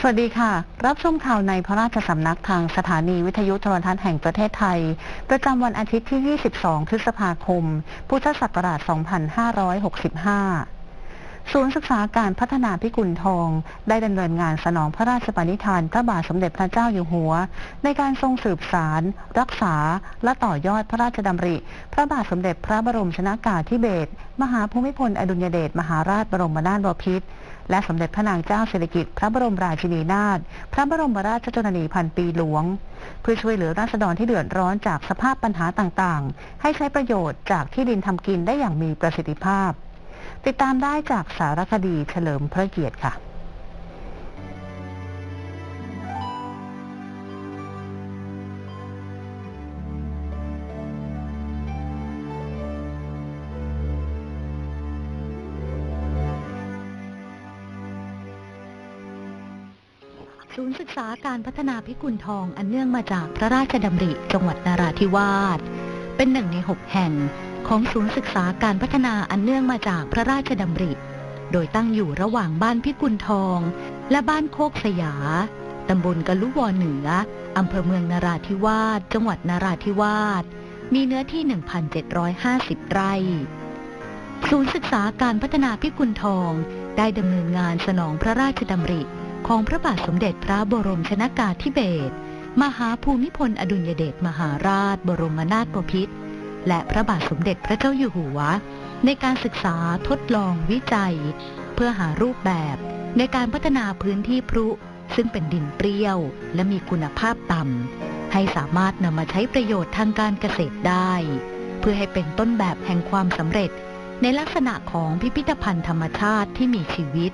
สวัสดีค่ะ รับชมข่าวในพระราชสำนักทางสถานีวิทยุโทรทัศน์แห่งประเทศไทย ประจำวันอาทิตย์ที่ 22 พฤษภาคม พุทธศักราช 2565 ศูนย์ศึกษาการพัฒนาพิกุลทอง ได้ดำเนินงานสนองพระราชปณิธานพระบาทสมเด็จพระเจ้าอยู่หัว ในการทรงสืบสาร รักษา และต่อยอดพระราชดำริ พระบาทสมเด็จพระบรมชนากาธิเบศรมหาภูมิพลอดุลยเดชมหาราชบรมนาถบพิตรและสมเด็จพระนางเจ้าสิริกิติ์พระบรมราชินีนาถพระบรมราชชนนีพันปีหลวง เพื่อช่วยเหลือราษฎรที่เดือดร้อนจากสภาพปัญหาต่างๆ ให้ใช้ประโยชน์จากที่ดินทำกินได้อย่างมีประสิทธิภาพ ติดตามได้จากสารคดีเฉลิมพระเกียรติค่ะศูนย์ศึกษาการพัฒนาพิกุลทองอันเนื่องมาจากพระราชดำริจังหวัดนาราธิวาส เป็นหนึ่งในหกแห่ง ของศูนย์ศึกษาการพัฒนาอันเนื่องมาจากพระราชดำริ โดยตั้งอยู่ระหว่างบ้านพิกุลทอง และบ้านโคกสยา ตำบลกะลุวอเหนือ อำเภอเมืองนาราธิวาส จังหวัดนาราธิวาส มีเนื้อที่ 1,750 ไร่ ศูนย์ศึกษาการพัฒนาพิกุลทองได้ดำเนินงานสนองพระราชดำริของพระบาทสมเด็จพระบรมชนากาธิเบศรมหาภูมิพลอดุลยเดชมหาราช บรมนาถบพิตร และพระบาทสมเด็จพระเจ้าอยู่หัว ในการศึกษาทดลองวิจัย เพื่อหารูปแบบ ในการพัฒนาพื้นที่พรุ ซึ่งเป็นดินเปรี้ยว และมีคุณภาพต่ำให้สามารถนำมาใช้ประโยชน์ทางการเกษตรได้ เพื่อให้เป็นต้นแบบแห่งความสำเร็จ ในลักษณะของพิพิธภัณฑ์ธรรมชาติที่มีชีวิต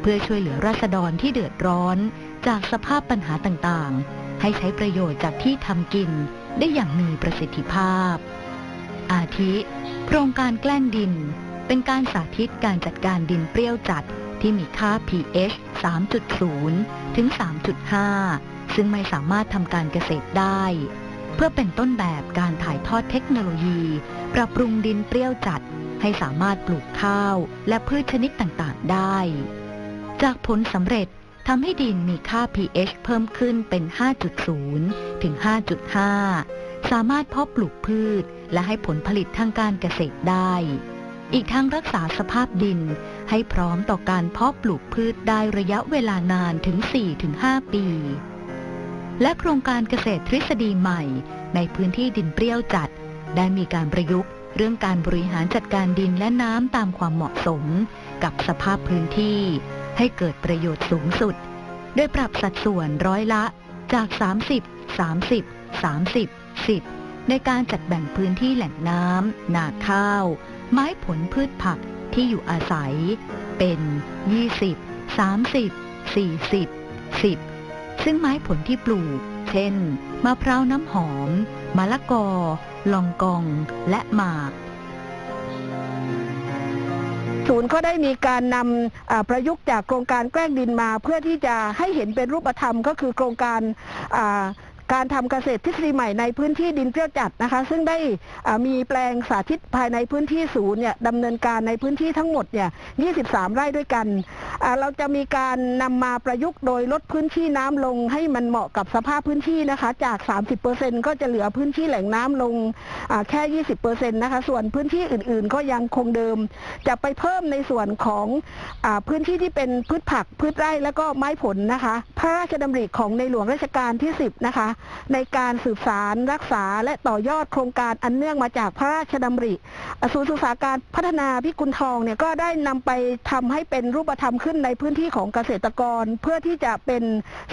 เพื่อช่วยเหลือราษฎรที่เดือดร้อน จากสภาพปัญหาต่างๆ ให้ใช้ประโยชน์จากที่ทำกินได้อย่างมีประสิทธิภาพ อาทิ โครงการแกล้งดิน เป็นการสาธิตการจัดการดินเปรี้ยวจัดที่มีค่า pH 3.0 ถึง 3.5 ซึ่งไม่สามารถทำการเกษตรได้ เพื่อเป็นต้นแบบการถ่ายทอดเทคโนโลยี ปรับปรุงดินเปรี้ยวจัดให้สามารถปลูกข้าวและพืชชนิดต่างๆได้ จากผลสำเร็จทำให้ดินมีค่า pH เพิ่มขึ้นเป็น 5.0 ถึง 5.5 สามารถเพาะปลูกพืช และให้ผลผลิตทางการเกษตรได้ อีกทั้งรักษาสภาพดินให้พร้อมต่อการเพาะปลูกพืชได้ระยะเวลานานถึง 4-5 ปี และโครงการเกษตรทฤษฎีใหม่ ในพื้นที่ดินเปรี้ยวจัด ได้มีการประยุกต์เรื่องการบริหารจัดการดินและน้ำตามความเหมาะสม กับสภาพพื้นที่ ให้เกิดประโยชน์สูงสุด โดยปรับสัดส่วนร้อยละจาก 30 30 30 10 ในการจัดแบ่งพื้นที่แหล่งน้ำนาข้าว ไม้ผลพืชผักที่อยู่อาศัย เป็น 20 30 40 10 ซึ่งไม้ผลที่ปลูก เช่น มะพร้าวน้ำหอม มะละกอ ลองกอง และหมากศูนย์ก็ได้มีการนำประยุกต์จากโครงการแกล้งดินมา เพื่อที่จะให้เห็นเป็นรูปธรรมก็คือโครงการอ่า การทำเกษตรทฤษฎีใหม่ในพื้นที่ดินเปรี้ยวจัดนะคะ ซึ่งได้มีแปลงสาธิตภายในพื้นที่ศูนย์เนี่ยดำเนินการในพื้นที่ทั้งหมดเนี่ย 23 ไร่ด้วยกัน เราจะมีการนำมาประยุกต์โดยลดพื้นที่น้ำลงให้มันเหมาะกับสภาพพื้นที่นะคะ จาก 30%ก็จะเหลือพื้นที่แหล่งน้ำลงแค่ 20%นะคะ ส่วนพื้นที่อื่น ๆ ก็ยังคงเดิม จะไปเพิ่มในส่วนของอพื้นที่ที่เป็นพืชผัก พืชไร่แล้วก็ไม้ผลนะคะ พระราชดำริของในหลวงรัชกาลที่ 10 นะคะในการสืบสารรักษาและต่อยอดโครงการอันเนื่องมาจากพระราชดำริศูนย์ศึกษาการพัฒนาพิกุลทองเนี่ยก็ได้นำไปทำให้เป็นรูปธรรมขึ้นในพื้นที่ของเกษตรกร เพื่อที่จะเป็น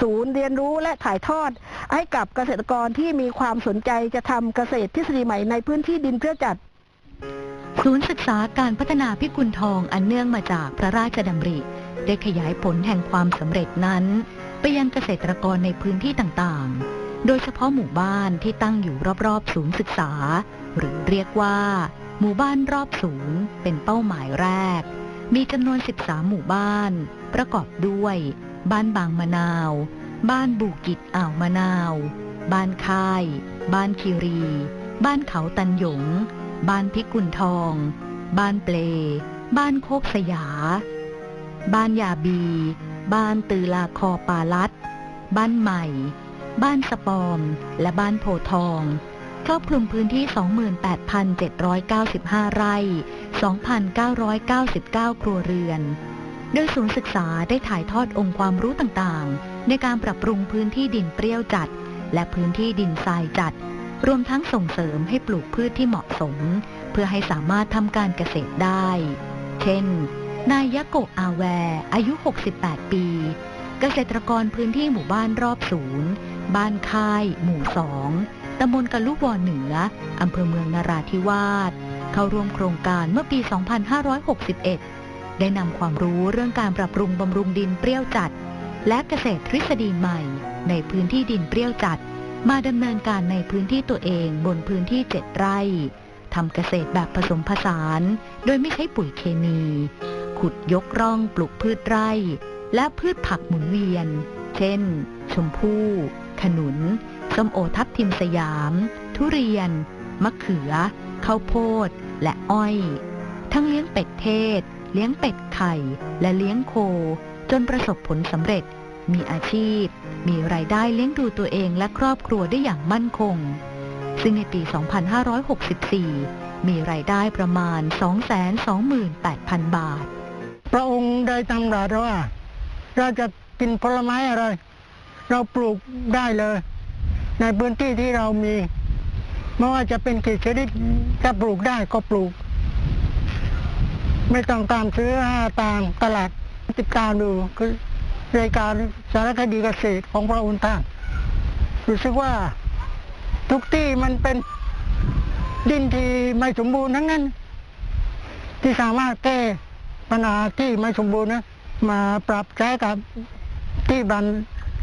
ศูนย์เรียนรู้และถ่ายทอด ให้กับเกษตรกรที่มีความสนใจจะทำเกษตรทฤษฎีใหม่ในพื้นที่ดินเปรี้ยวจัดศูนย์ศึกษาการพัฒนาพิกุลทองอันเนื่องมาจากพระราชดำริ ได้ขยายผลแห่งความสำเร็จนั้น ไปยังเกษตรกรในพื้นที่ต่างๆ โดยเฉพาะหมู่บ้านที่ตั้งอยู่รอบๆ ศูนย์ศึกษา หรือเรียกว่า หมู่บ้านรอบศูนย์เป็นเป้าหมายแรก มีจำนวน 13 หมู่บ้าน ประกอบด้วย บ้านบางมะนาว บ้านบูกิจอ่าวมะนาว บ้านค่าย บ้านคีรี บ้านเขาตันหยง บ้านพิกุลทอง บ้านเปล บ้านโคกสยา บ้านยาบี บ้านตือลาคอปาลัด บ้านใหม่ บ้านสปอม และบ้านโพทอง ครอบคลุมพื้นที่ 28,795 ไร่ 2,999 ครัวเรือน โดยศูนย์ศึกษาได้ถ่ายทอดองค์ความรู้ต่างๆ ในการปรับปรุงพื้นที่ดินเปรี้ยวจัด และพื้นที่ดินทรายจัด รวมทั้งส่งเสริมให้ปลูกพืชที่เหมาะสม เพื่อให้สามารถทำการเกษตรได้ เช่น นายยะโกะอาแว อายุ 68 ปี เกษตรกรพื้นที่หมู่บ้านรอบศูนย์ บ้านค่าย หมู่สองตำบลกะลุวอเหนือ อำเภอเมืองนาราธิวาส เข้าร่วมโครงการเมื่อปี 2561 ได้นำความรู้เรื่องการปรับปรุงบำรุงดินเปรี้ยวจัด และเกษตรทฤษฎีใหม่ ในพื้นที่ดินเปรี้ยวจัด มาดำเนินการในพื้นที่ตัวเองบนพื้นที่ 7 ไร่ทำเกษตรแบบผสมผสาน โดยไม่ใช้ปุ๋ยเคมี ขุดยกร่องปลูกพืชไร่ และพืชผักหมุนเวียน เช่น ชมพู่ ขนุน ส้มโอทับทิมสยาม ทุเรียน มะเขือ ข้าวโพด และอ้อย ทั้งเลี้ยงเป็ดเทศ เลี้ยงเป็ดไข่ และเลี้ยงโค จนประสบผลสำเร็จ มีอาชีพ มีรายได้เลี้ยงดูตัวเองและครอบครัวได้อย่างมั่นคง ซึ่งในปี 2564 มีรายได้ประมาณ 228,000 บาท พระองค์ได้ตำรัสว่าเราจะกินผลไม้อะไร เราปลูกได้เลย ในพื้นที่ที่เรามีไม่ว่าจะเป็นกี่ชนิดถ้าปลูกได้ก็ปลูก ไม่ต้องตามซื้อตามตลาดติดตามดูคือรายการสารคดีเกษตรของพระองค์ท่านรู้สึกว่าทุกที่มันเป็นดินที่ไม่สมบูรณ์ทั้งนั้น ที่สามารถแก้ปัญหาที่ไม่สมบูรณ์นะมาปรับใช้กับที่บัน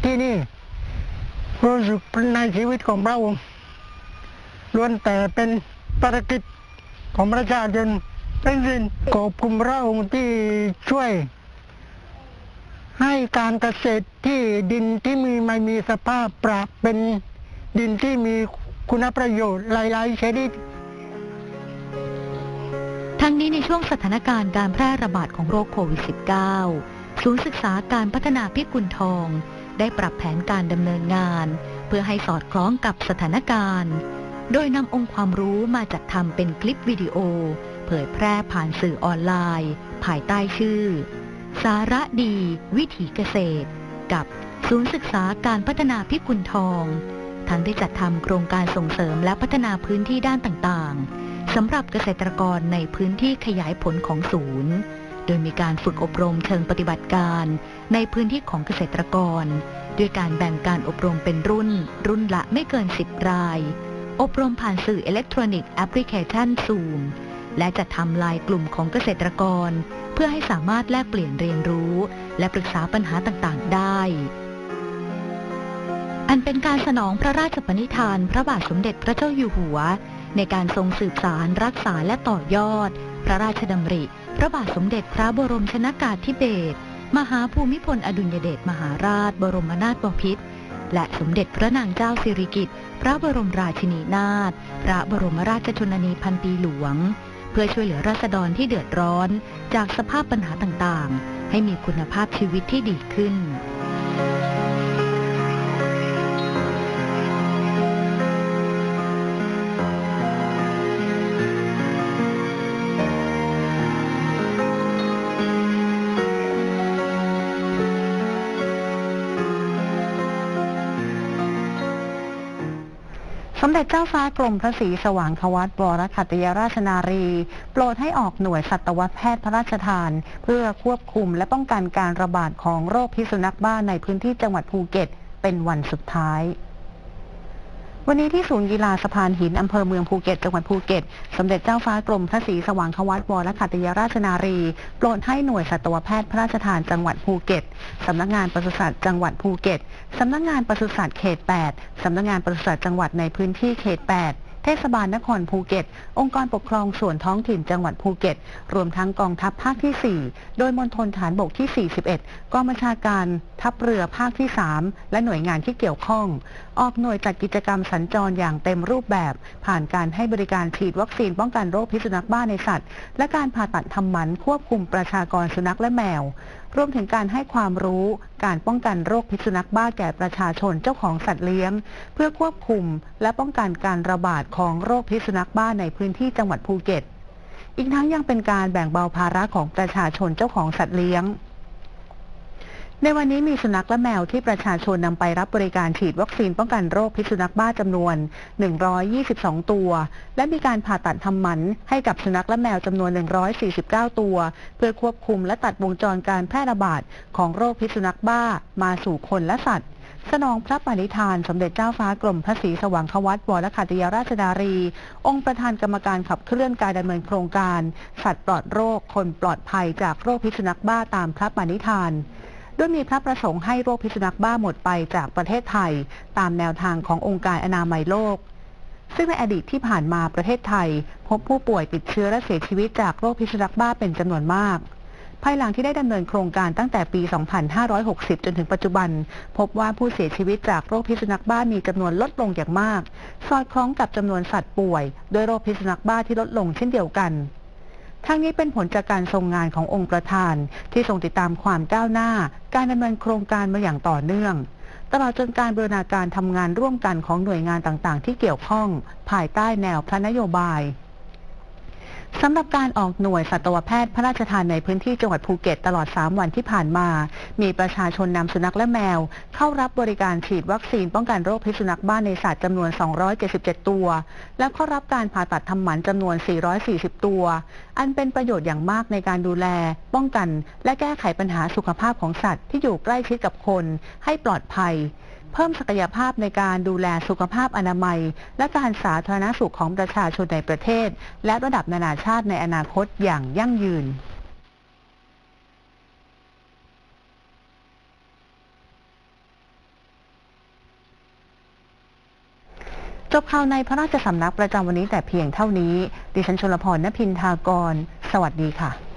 ที่นี่รู้สึกในชีวิตของพระองค์ล้วนแต่เป็นภารกิจของประชาชนทั้งสิ้นขอบคุณพระองค์ที่ช่วย ให้การเกษตรที่ดินที่มีไม่มีสภาพปรับเป็นดินที่มีคุณประโยชน์หลายๆชนิดทั้งนี้ในช่วงสถานการณ์การแพร่ระบาดของโรคโควิด -19 ศูนย์ศึกษาการพัฒนาพิกุลทอง ได้ปรับแผนการดำเนินงาน เพื่อให้สอดคล้องกับสถานการณ์ โดยนำองค์ความรู้มาจัดทำเป็นคลิปวิดีโอ เผยแพร่ผ่านสื่อออนไลน์ ภายใต้ชื่อ สาระดี วิถีเกษตร กับศูนย์ศึกษาการพัฒนาพิกุลทอง ทั้งได้จัดทำโครงการส่งเสริมและพัฒนาพื้นที่ด้านต่างๆสำหรับเกษตรกรในพื้นที่ขยายผลของศูนย์ โดยมีการฝึกอบรมเชิงปฏิบัติการในพื้นที่ของเกษตรกร ด้วยการแบ่งการอบรมเป็นรุ่น รุ่นละไม่เกิน 10 ราย อบรมผ่านสื่ออิเล็กทรอนิกส์แอปพลิเคชันซูมและจะทำลายกลุ่มของเกษตรกร เพื่อให้สามารถแลกเปลี่ยนเรียนรู้ และปรึกษาปัญหาต่างๆ ได้ อันเป็นการสนองพระราชปณิธาน พระบาทสมเด็จพระเจ้าอยู่หัว ในการทรงสืบสารรักษาและต่อยอด ระราชดำริ พระบาทสมเด็จพระบรมชนากาธิเบศรมหาภูมิพลอดุลยเดชมหาราช บรมนาถบพิตรและสมเด็จพระนางเจ้าสิริกิติ์พระบรมราชินีนาถพระบรมราชชนนีพันปีหลวง เพื่อช่วยเหลือราษฎรที่เดือดร้อน จากสภาพปัญหาต่างๆ ให้มีคุณภาพชีวิตที่ดีขึ้น สมเด็จเจ้าฟ้ากรมพระศรีสว่างควัตวรคัตยราชนารี โปรดให้ออกหน่วยสัตวแพทย์พระราชทาน เพื่อควบคุมและป้องกันการระบาดของโรคพิษสุนัขบ้าในพื้นที่จังหวัดภูเก็ต เป็นวันสุดท้าย วันนี้ที่ศูนย์กีฬาสะพานหิน อำเภอเมืองภูเก็ต จังหวัดภูเก็ต สมเด็จเจ้าฟ้ากรมพระศรีสว่างควัตวรคัตยราชนารี โปรดให้หน่วยสัตวแพทย์พระราชทานจังหวัดภูเก็ต สำนักงานปศุสัตว์จังหวัดภูเก็ต สำนักงานปศุสัตว์เขต 8 สำนักงานปศุสัตว์จังหวัดในพื้นที่เขต 8 ทศบาลนครภูเก็ต องค์กรปกครองส่วนท้องถิ่นจังหวัดภูเก็ต รวมทั้งกองทัพภาคที่ 4 โดยมณฑลฐานบกที่ 41 กองบัญชาการทัพเรือภาคที่ 3 และหน่วยงานที่เกี่ยวข้อง ออกหน่วยจัดกิจกรรมสัญจรอย่างเต็มรูปแบบ ผ่านการให้บริการฉีดวัคซีนป้องกันโรคพิษสุนัขบ้าในสัตว์ และการผ่าตัดทำหมันควบคุมประชากรสุนัขและแมวรวมถึงการให้ความรู้ การป้องกันโรคพิษสุนัขบ้าแก่ประชาชนเจ้าของสัตว์เลี้ยง เพื่อควบคุมและป้องกันการระบาดของโรคพิษสุนัขบ้าในพื้นที่จังหวัดภูเก็ต อีกทั้งยังเป็นการแบ่งเบาภาระของประชาชนเจ้าของสัตว์เลี้ยง ในวันนี้มีสุนัขและแมวที่ประชาชนนำไปรับบริการฉีดวัคซีนป้องกันโรคพิษสุนัขบ้าจำนวน 122 ตัว และมีการผ่าตัดทำหมันให้กับสุนัขและแมวจำนวน 149 ตัว เพื่อควบคุมและตัดวงจรการแพร่ระบาดของโรคพิษสุนัขบ้ามาสู่คนและสัตว์สนองพระปณิธาน สมเด็จเจ้าฟ้ากรมพระศรีสว่างควัตวรคัตยราชดารี องค์ประธานกรรมการขับเคลื่อนการดำเนินโครงการ สัตว์ปลอดโรค คนปลอดภัยจากโรคพิษสุนัขบ้าตามพระปณิธาน โดยมีพระประสงค์ให้โรคพิษสุนัขบ้าหมดไปจากประเทศไทย ตามแนวทางขององค์การอนามัยโลก ซึ่งในอดีตที่ผ่านมาประเทศไทย พบผู้ป่วยติดเชื้อและเสียชีวิตจากโรคพิษสุนัขบ้าเป็นจำนวนมากภายหลังที่ได้ดำเนินโครงการตั้งแต่ปี 2560 จนถึงปัจจุบัน พบว่าผู้เสียชีวิตจากโรคพิษสุนัขบ้ามีจำนวนลดลงอย่างมาก สอดคล้องกับจำนวนสัตว์ป่วย ด้วยโรคพิษสุนัขบ้าที่ลดลงเช่นเดียวกัน ทั้งนี้เป็นผลจากการทรงงานขององค์ประธาน ที่ทรงติดตามความก้าวหน้า การดำเนินโครงการมาอย่างต่อเนื่อง ตลอดจนการบรรณาการทำงานร่วมกันของหน่วยงานต่างๆ ที่เกี่ยวข้อง ภายใต้แนวพระนโยบาย สำหรับการออกหน่วยสัตวแพทย์พระราชทานในพื้นที่จังหวัดภูเก็ตตลอด 3 วันที่ผ่านมา มีประชาชนนำสุนัขและแมว เข้ารับบริการฉีดวัคซีนป้องกันโรคพิษสุนัขบ้าในสัตว์จำนวน 277 ตัว และเข้ารับการผ่าตัดทำหมันจำนวน 440 ตัว อันเป็นประโยชน์อย่างมากในการดูแล ป้องกัน และแก้ไขปัญหาสุขภาพของสัตว์ที่อยู่ใกล้ชิดกับคน ให้ปลอดภัย เพิ่มศักยภาพในการดูแลสุขภาพอนามัย และการสาธารณสุขของประชาชนในประเทศ และระดับนานาชาติในอนาคตอย่างยั่งยืนจบข่าวในพระราชสำนักประจำวันนี้แต่เพียงเท่านี้ ดิฉันชลพรณพินทากร สวัสดีค่ะ